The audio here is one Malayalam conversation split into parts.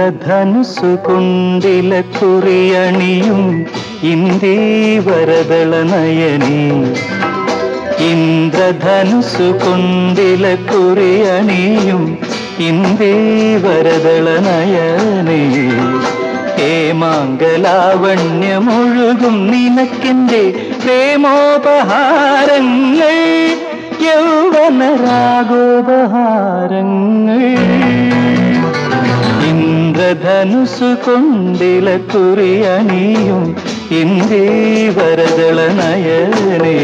ഇന്ദ്രധനുസു കൊണ്ടില കുറിയണിയും ഇന്ദീവരദള നയനീ. ഇന്ദ്രധനുസു കൊണ്ടില കുറിയണിയും ഇന്ദീവരദള നയനേ. ഹേമാങ്കലാവണ്യമൊഴുകും നിനക്കിന്റെ പ്രേമോപഹാരങ്ങൾ. യൗവനരാഗോപഹാരങ്ങൾ. ഇന്ദ്രധനുസു കൊണ്ടില കുറിയണിയും ഇന്ദീവരദള നയനേ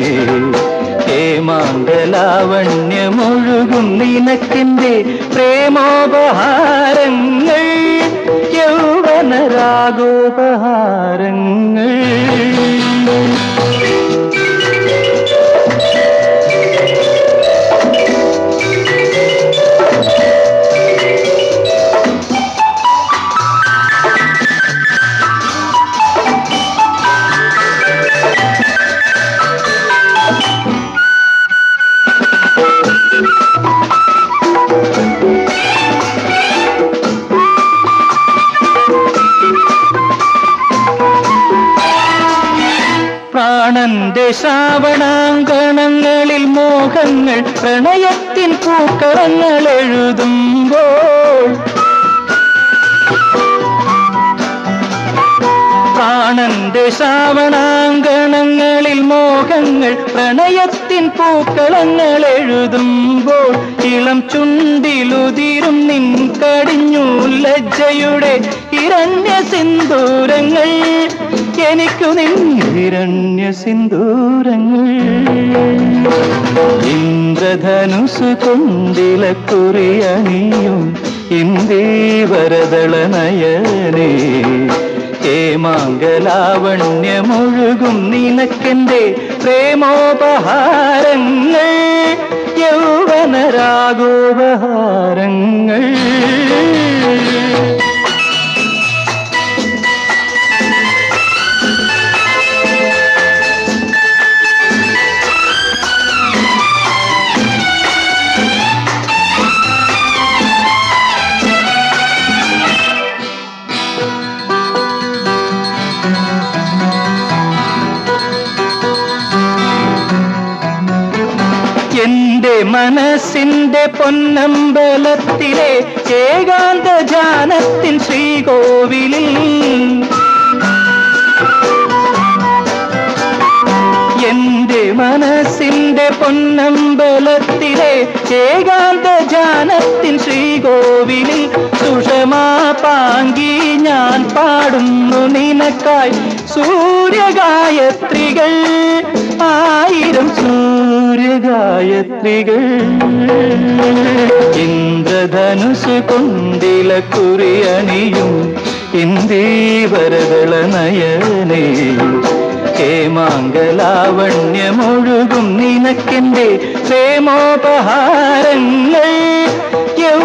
ഹേമാങ്കലാവണ്യമൊഴുകും നിനക്കിന്റെ പ്രേമോപഹാരങ്ങൾ. യൗവനരാഗോപഹാരങ്ങൾ. പ്രാണന്റെ ശ്രാവണാങ്കണങ്ങളിൽ മോഹങ്ങൾ പ്രണയത്തിൻ പൂക്കളങ്ങൾ എഴുതുമ്പോൾ പ്രാണന്റെ ശ്രാവണാങ്കണങ്ങളിൽ മോഹങ്ങൾ പ്രണയത്തിൻ പൂക്കളങ്ങൾ എഴുതുമ്പോൾ ഇളം ചുണ്ടിലുതിരും നിൻ കടിഞ്ഞു ലജ്ജയുടെ ഇരണ്യ സിന്ദൂരങ്ങൾ. എനിക്കു നിരണ്യ സിന്ദൂരങ്ങൾ ഇന്ദ്രധനുസു കൊണ്ടില കുറിയണിയും ഇന്ദീവരദള നയനേ ഹേമാങ്കലാവണ്യമൊഴുകും നിനക്കെന്റെ പ്രേമോപഹാരങ്ങൾ. യൗവനരാഗോപഹാരങ്ങൾ എന്റെ മനസ്സിന്റെ പൊന്നമ്പലത്തിലെ ഏകാന്ത ജാനത്തിൻ ശ്രീകോവിലിൽ എന്റെ മനസ്സിന്റെ പൊന്നമ്പലത്തിലെ ഏകാന്ത ജാനത്തിൻ ശ്രീകോവിലിൽ സുഷമാ പാങ്കി ഞാൻ പാടുന്നു നിനക്കായി സൂര്യഗായത്രികൾ ആയിരം സൂര്യഗായത്രികൾ. ഇന്ദ്രധനുസ് കൊണ്ടില കുറിയണിയും ഇന്ദീവരതള നയനേ ഹേമാങ്കലാവണ്യമൊഴുകും നിനക്കിന്റെ പ്രേമോപഹാരങ്ങൾ.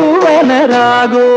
പൂവന രാഗോപഹാരങ്ങൾ